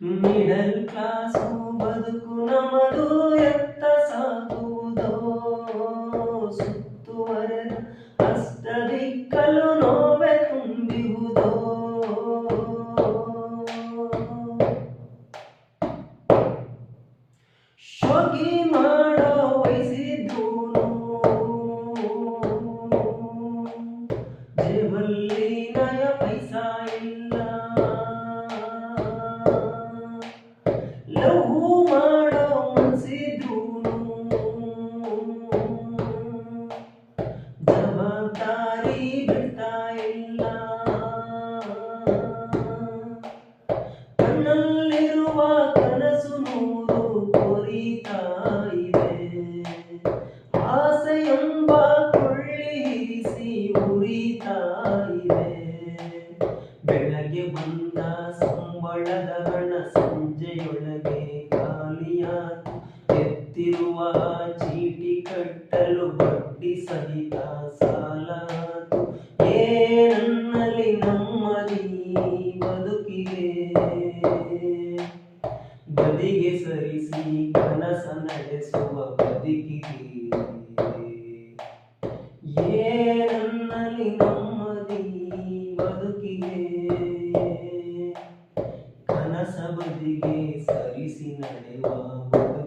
Middle class ಬದುಕು ನಮದು ಎತ್ತ ಸಾಗುವುದೋ ಸುತ್ತುವರೆದ ಅಷ್ಟದಿಕ್ಕಲು ನೋವೆ ತುಂಬಿಹುದೋ ಶೋಕಿ ಕನಸು ನೂರು ಕೊರಿತಾ ಇದೆ ಎಂಬ ಕೊಳ್ಳಿರಿಸಿ ಉರಿತಾ ಇದೆ ಬೆಳಗ್ಗೆ ಬಂದ ಸಂಬಳದ ಹಣ ಸಂಜೆಯೊಳಗೆ ಖಾಲಿಯಾತು. ಎತ್ತಿರುವ ಚೀಟಿ ಕಟ್ಟಲು ಬಡ್ಡಿ ಸಹಿತ ಸಾಲಾತು ಬದಿಗೆ ಸರಿಸಿ ಕನಸ ನಡೆಸುವ ಬದುಕಿಗೆ ಏನನ್ನಲ್ಲಿ ನಮ್ಮದಿ ಬದುಕಿಗೆ. ಕನಸ ಬದಿಗೆ ಸರಿಸಿ ನಡೆಯುವ